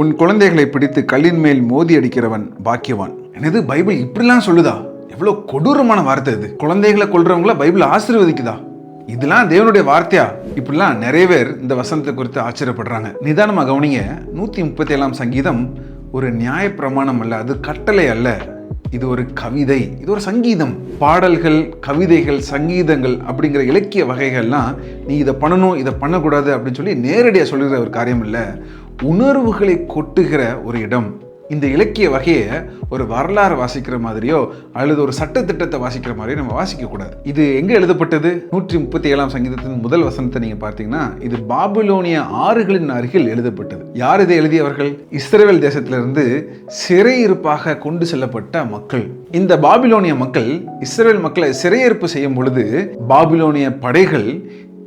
உன் குழந்தைகளை பிடித்து கல்லின் மேல் மோதி அடிக்கிறவன் பாக்கியவான். எனது பைபிள் இப்படிலாம் சொல்லுதா? எவ்வளவு கொடூரமான வார்த்தை இது. குழந்தைகளை கொள்றவங்கள பைபிள் ஆசீர்வதிக்குதா? இதெல்லாம் தேவனுடைய வார்த்தையா? இப்படிலாம் நிறைய பேர் இந்த வசனத்தை குறித்து ஆச்சரியப்படுறாங்க. நிதானமாக கவனிங்க. நூத்தி முப்பத்தி ஏழாம் சங்கீதம் ஒரு நியாய பிரமாணம் அல்ல அது கட்டளை அல்ல. இது ஒரு கவிதை இது ஒரு சங்கீதம். பாடல்கள் கவிதைகள் சங்கீதங்கள் அப்படிங்கிற இலக்கிய வகைகள்லாம் நீ இதை பண்ணணும் இதை பண்ணக்கூடாது அப்படின்னு சொல்லி நேரடியாக சொல்லுகிற ஒரு காரியம் இல்லை. உணர்வுகளை கொட்டுகிற ஒரு இடம். இந்த இலக்கிய வகையை ஒரு வரலாறு வாசிக்கிற மாதிரியோ அல்லது ஒரு சட்டத்திட்டத்தை வாசிக்கிற மாதிரியோ நம்ம வாசிக்கக்கூடாது இது எங்கே எழுதப்பட்டது? நூற்றி முப்பத்தி ஏழாம் சங்கீதத்தின் முதல் வசனத்தை நீங்கள் பார்த்தீங்கன்னா இது பாபிலோனிய ஆறுகளின் அருகில் எழுதப்பட்டது. யார் இதை எழுதியவர்கள்? இஸ்ரேல் தேசத்திலிருந்து சிறையிருப்பாக கொண்டு செல்லப்பட்ட மக்கள். இந்த பாபிலோனிய மக்கள் இஸ்ரேல் மக்களை சிறையிருப்பு செய்யும் பொழுது பாபிலோனிய படைகள்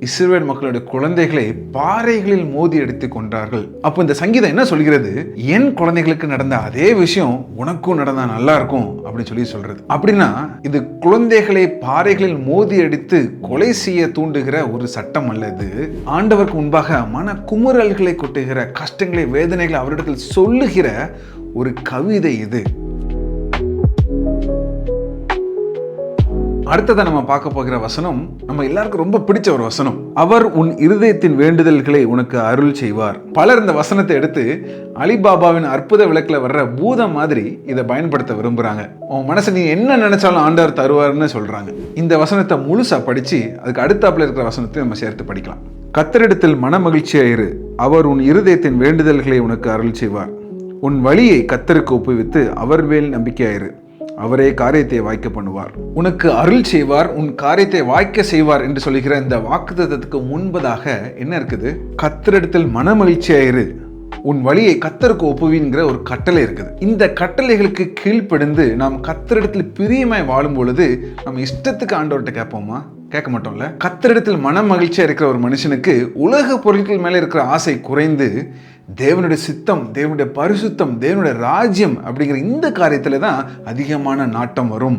இஸ்ரேல் மக்களுடைய குழந்தைகளை பாறைகளில் மோதி எடுத்து கொண்டார்கள் அப்போ இந்த சங்கீதம் என்ன சொல்கிறது? என் குழந்தைகளுக்கு நடந்த அதே விஷயம் உனக்கும் நடந்தா நல்லா இருக்கும் அப்படின்னு சொல்லி சொல்றது. அப்படின்னா இது குழந்தைகளை பாறைகளில் மோதி அடித்து கொலை செய்ய தூண்டுகிற ஒரு சட்டம் அல்லது ஆண்டவருக்கு முன்பாக மன குமுறல்களை கொட்டுகிற கஷ்டங்களை வேதனைகளை அவரிடத்தில் சொல்லுகிற ஒரு கவிதை இது. அடுத்ததை நம்ம பார்க்க போகிற வசனம் நம்ம எல்லாருக்கும் ரொம்ப பிடிச்ச ஒரு வசனம். அவர் உன் இருதயத்தின் வேண்டுதல்களை உனக்கு அருள் செய்வார். பலர் இந்த வசனத்தை எடுத்து அலிபாபாவின் அற்புத விளக்கில் வர்ற பூதம் மாதிரி இதை பயன்படுத்த விரும்புகிறாங்க உன் மனசை நீ என்ன நினைச்சாலும் ஆண்டவர் தருவார்னு சொல்கிறாங்க இந்த வசனத்தை முழுசாக படித்து அதுக்கு அடுத்தாப்பில் இருக்கிற வசனத்தை நம்ம சேர்த்து படிக்கலாம். கத்தரிடத்தில் மன மகிழ்ச்சியாயிரு அவர் உன் இருதயத்தின் வேண்டுதல்களை உனக்கு அருள் செய்வார். உன் வழியை கத்தருக்கு ஒப்புவித்து அவர் மேல் நம்பிக்கையாயிரு அவரே காரியத்தை வாய்க்க பண்ணுவார். உனக்கு அருள் செய்வார் உன் காரியத்தை வாய்க்க செய்வார் என்று சொல்லுகிற இந்த வாக்குத்தத்துக்கு முன்பதாக என்ன இருக்குது? கத்தரிடத்தில் மனமகிழ்ச்சியாயிரு உன் வழியை கத்தருக்கு ஒப்புவிங்கிற ஒரு கட்டளை இருக்குது. இந்த கட்டளைகளுக்கு கீழ்ப்படிந்து நாம் கத்தரிடத்தில் பிரியமாய் வாழும் பொழுது நம்ம இஷ்டத்துக்கு ஆண்டவர்கிட்ட கேட்போமா? கேட்க மாட்டோம்ல? கத்தரிடத்தில் மன மகிழ்ச்சியாக இருக்கிற ஒரு மனுஷனுக்கு உலக பொருட்கள் மேலே இருக்கிற ஆசை குறைந்து தேவனுடைய சித்தம் தேவனுடைய பரிசுத்தம் தேவனுடைய ராஜ்யம் அப்படிங்கிற இந்த காரியத்தில் தான் அதிகமான நாட்டம் வரும்.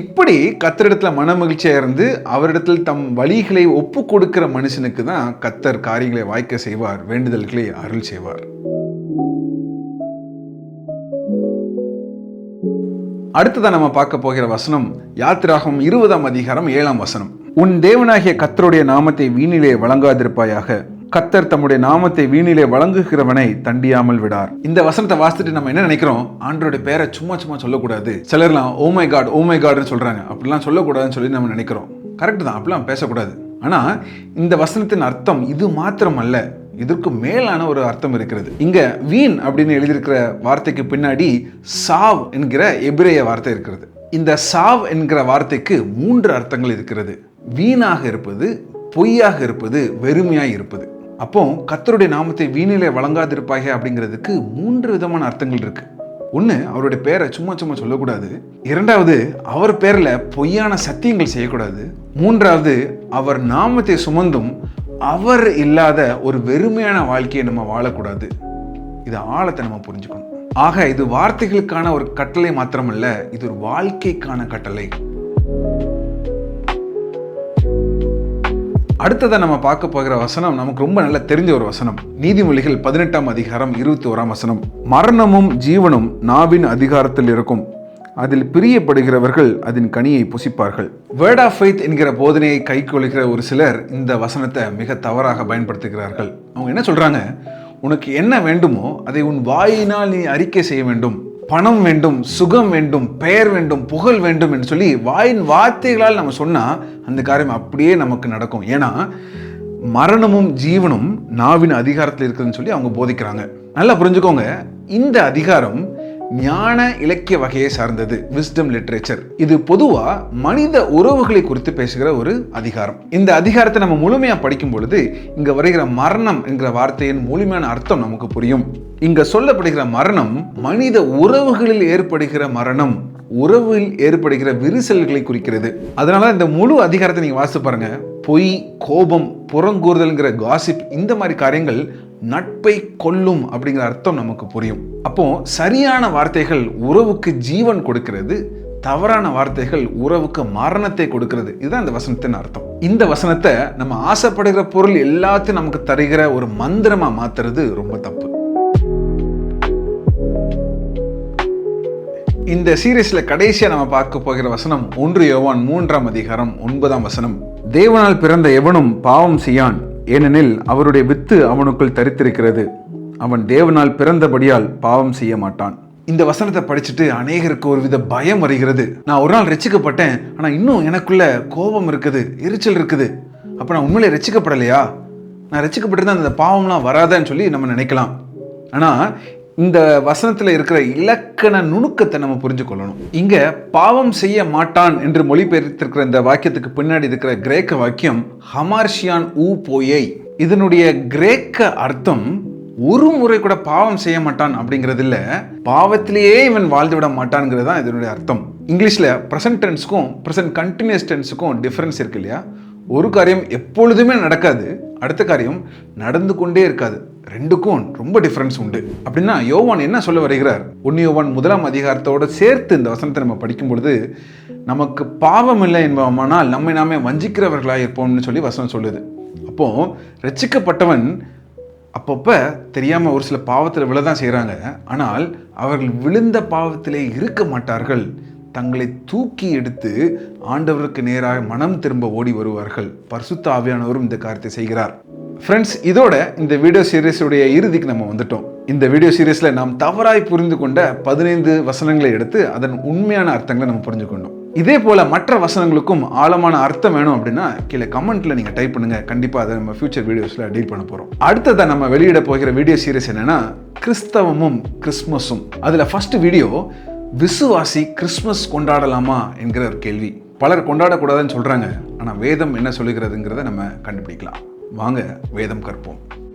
இப்படி கத்தரிடத்தில் மன மகிழ்ச்சியாக இருந்து அவரிடத்தில் தம் வழிகளை ஒப்பு கொடுக்கிற மனுஷனுக்கு தான் கத்தர் காரியங்களை வாய்க்க செய்வார் வேண்டுதல்களை அருள் செய்வார். அடுத்ததான் நம்ம பார்க்க போகிற வசனம் யாத்திராகம் இருபதாம் அதிகாரம் ஏழாம் வசனம். உன் தேவனாகிய கத்தருடைய நாமத்தை வீணிலே வழங்காதிருப்பாயாக. கத்தர் தம்முடைய நாமத்தை வீணிலே வழங்குகிறவனை தண்டியாமல் விடார். இந்த வசனத்தை வாசித்துட்டு நம்ம என்ன நினைக்கிறோம்? ஆண்டோட பேரை சும்மா சும்மா சொல்லக்கூடாது. சிலர்லாம் ஓமை காட் ஓமை காட்னு சொல்றாங்க. அப்படிலாம் சொல்லக்கூடாதுன்னு சொல்லி நம்ம நினைக்கிறோம். கரெக்ட் தான் அப்படிலாம் பேசக்கூடாது. ஆனால் இந்த வசனத்தின் அர்த்தம் இது மாத்திரம் அல்ல இதற்கு மேலான ஒரு அர்த்தம் இருக்கிறது. இங்க வீண் அப்படின்னு எழுதியிருக்கிற வார்த்தைக்கு பின்னாடி சாவ் என்கிற எபிரேய வார்த்தை இருக்கிறது. இந்த சாவ் என்கிற வார்த்தைக்கு மூன்று அர்த்தங்கள் இருக்கிறது. வீணாக இருப்பது பொய்யாக இருப்பது வெறுமையாக இருப்பது. அப்போ கத்தருடைய நாமத்தை வீணிலே வழங்காதிருப்பாக அப்படிங்கிறதுக்கு மூன்று விதமான அர்த்தங்கள் இருக்கு. ஒன்று அவருடைய பேரை சும்மா சும்மா சொல்லக்கூடாது. இரண்டாவது அவர் பேரில் பொய்யான சத்தியங்கள் செய்யக்கூடாது. மூன்றாவது அவர் நாமத்தை சுமந்தும் அவர் இல்லாத ஒரு வெறுமையான வாழ்க்கையை நம்ம வாழக்கூடாது. இது ஆழத்தை நம்ம புரிஞ்சுக்கணும். ஆக இது வார்த்தைகளுக்கான ஒரு கட்டளை மாத்திரமல்ல இது ஒரு வாழ்க்கைக்கான கட்டளை. அடுத்ததை நம்ம பார்க்க போகிற வசனம் நமக்கு ரொம்ப நல்லா தெரிஞ்ச ஒரு வசனம். நீதிமொழிகள் பதினெட்டாம் அதிகாரம் இருபத்தி ஓராம் வசனம். மரணமும் ஜீவனும் நாவின் அதிகாரத்தில் இருக்கும். அதில் பிரியப்படுகிறவர்கள் அதன் கனியை புசிப்பார்கள். வேர்ட் ஆஃப் ஃபைத் என்கிற போதனையை கைக்கொள்கிற ஒரு சிலர் இந்த வசனத்தை மிக தவறாக பயன்படுத்துகிறார்கள். அவங்க என்ன சொல்கிறாங்க உனக்கு என்ன வேண்டுமோ அதை உன் வாயினால் நீ அறிக்கை செய்ய வேண்டும். பணம் வேண்டும் சுகம் வேண்டும் பெயர் வேண்டும் புகழ் வேண்டும் என்று சொல்லி வாயின் வார்த்தைகளால் நம்ம சொன்னால் அந்த காரியம் அப்படியே நமக்கு நடக்கும். ஏன்னா மரணமும் ஜீவனும் நாவின் அதிகாரத்தில் இருக்குதுன்னு சொல்லி அவங்க போதிக்கிறாங்க. நல்லா புரிஞ்சுக்கோங்க. இந்த அதிகாரம் ஞான இலக்கிய வகையை சார்ந்தது விஸ்டம் லிட்ரேச்சர் இது பொதுவா மனித உறவுகளை குறித்து பேசுகிற ஒரு அதிகாரம். இந்த அதிகாரத்தை நம்ம முழுமையா படிக்கும் பொழுது இங்க வருகிற மரணம் என்கிற வார்த்தையின் முழுமையான அர்த்தம் நமக்கு புரியும். இங்க சொல்லப்படுகிற மரணம் மனித உறவுகளில் ஏற்படுகிற மரணம் உறவில் ஏற்படுகிற விரிசல்களை குறிக்கிறது. அதனால இந்த முழு அதிகாரத்தை நீங்க வாசித்து பாருங்க. பொய் கோபம் புறங்கூறுதல்ங்கிற காசிப் இந்த மாதிரி காரியங்கள் நட்பை கொல்லும் அப்படிங்கிற அர்த்தம் நமக்கு புரியும். அப்போ சரியான வார்த்தைகள் உறவுக்கு ஜீவன் கொடுக்கிறது தவறான வார்த்தைகள் உறவுக்கு மரணத்தை கொடுக்கிறது. இதுதான் இந்த வசனத்தின் அர்த்தம். இந்த வசனத்தை நம்ம ஆசைப்படுகிற பொருள் எல்லாத்தையும் நமக்கு தருகிற ஒரு மந்திரமாக மாத்துறது ரொம்ப தப்பு. இந்த சீரீஸில் கடைசியாக நம்ம பார்க்க போகிற வசனம் ஒன்று யோவான் மூன்றாம் அதிகாரம் ஒன்பதாம் வசனம். தேவனால் பிறந்த எவனும் பாவம் செய்யான் ஏனெனில் அவருடைய வித்து அவனுக்குள் தரித்திருக்கிறது. அவன் தேவனால் பிறந்தபடியால் பாவம் செய்ய மாட்டான். இந்த வசனத்தை படிச்சுட்டு அநேகருக்கு ஒரு வித பயம் வருகிறது. நான் ஒரு நாள் ரசிக்கப்பட்டேன் ஆனால் இன்னும் எனக்குள்ள கோபம் இருக்குது எரிச்சல் இருக்குது. அப்போ நான் உண்மையிலே ரசிக்கப்படலையா நான் ரசிக்கப்பட்டிருந்தா அந்த பாவம்லாம் வராதான்னு சொல்லி நம்ம நினைக்கலாம். ஆனால் இந்த வசனத்தில் இருக்கிற இலக்கண நுணுக்கத்தை நம்ம புரிஞ்சு கொள்ளணும் இங்க பாவம் செய்ய மாட்டான் என்று மொழிபெயர்த்திருக்கிற இந்த வாக்கியத்துக்கு பின்னாடி இருக்கிற கிரேக்க வாக்கியம் ஹமார்ஷியான் ஊ போயை. இதனுடைய கிரேக்க அர்த்தம் ஒரு முறை கூட பாவம் செய்ய மாட்டான் அப்படிங்கிறது இல்ல பாவத்திலேயே இவன் வாழ்ந்து விட மாட்டான்ங்கிறது தான் இதனுடைய அர்த்தம். இங்கிலீஷ்ல ப்ரெசன்ட் டென்ஸ்க்கும் ப்ரெசன்ட் கண்டினியூஸ் டென்ஸுக்கும் டிஃபரன்ஸ் இருக்கு இல்லையா? ஒரு காரியம் எப்பொழுதுமே நடக்காது அடுத்த காரியம் நடந்து கொண்டே இருக்காது. ரெண்டுக்கும் ரொம்ப டிஃப்ரென்ஸ் உண்டு. அப்படின்னா யோவான் என்ன சொல்ல வருகிறார்? ஒன்னு யோவான் முதலாம் அதிகாரத்தோடு சேர்த்து இந்த வசனத்தை நம்ம படிக்கும் பொழுது நமக்கு பாவம் இல்லை என்பவமானால் நம்மை நாமே வஞ்சிக்கிறவர்களாக இருப்போம்னு சொல்லி வசனம் சொல்லுது. அப்போ ரச்சிக்கப்பட்டவன் அப்பப்போ தெரியாமல் ஒரு சில பாவத்தில் விழதான் செய்கிறாங்க ஆனால் அவர்கள் விழுந்த பாவத்திலே இருக்க மாட்டார்கள். தங்களை தூக்கி எடுத்து ஆண்டவருக்கு நேராக மனம் திரும்ப ஓடி வருவார்கள். பரிசுத்த ஆவியானவரும் இந்த காரியத்தை செய்கிறார். ஃப்ரெண்ட்ஸ் இதோட இந்த வீடியோ சீரீஸுடைய இறுதிக்கு நம்ம வந்துட்டோம். இந்த வீடியோ சீரீஸில் நாம் தவறாய் புரிந்து கொண்ட பதினைந்து வசனங்களை எடுத்து அதன் உண்மையான அர்த்தங்களை நம்ம புரிஞ்சுக்கொண்டோம் இதே போல மற்ற வசனங்களுக்கும் ஆழமான அர்த்தம் வேணும் அப்படின்னா கீழே கமெண்ட்ல நீங்க டைப் பண்ணுங்க. கண்டிப்பா அதை நம்ம ஃபியூச்சர் வீடியோஸ்ல டீல் பண்ண போறோம். அடுத்ததா நம்ம வெளியிட போகிற வீடியோ சீரீஸ் என்னன்னா கிறிஸ்தவமும் கிறிஸ்மஸும் அதுல ஃபர்ஸ்ட் வீடியோ விசுவாசி கிறிஸ்மஸ் கொண்டாடலாமா என்கிற ஒரு கேள்வி. பலர் கொண்டாடக்கூடாதுன்னு சொல்கிறாங்க ஆனால் வேதம் என்ன சொல்லுகிறதுங்கிறத நம்ம கண்டுபிடிக்கலாம். வாங்க வேதம் கற்போம்.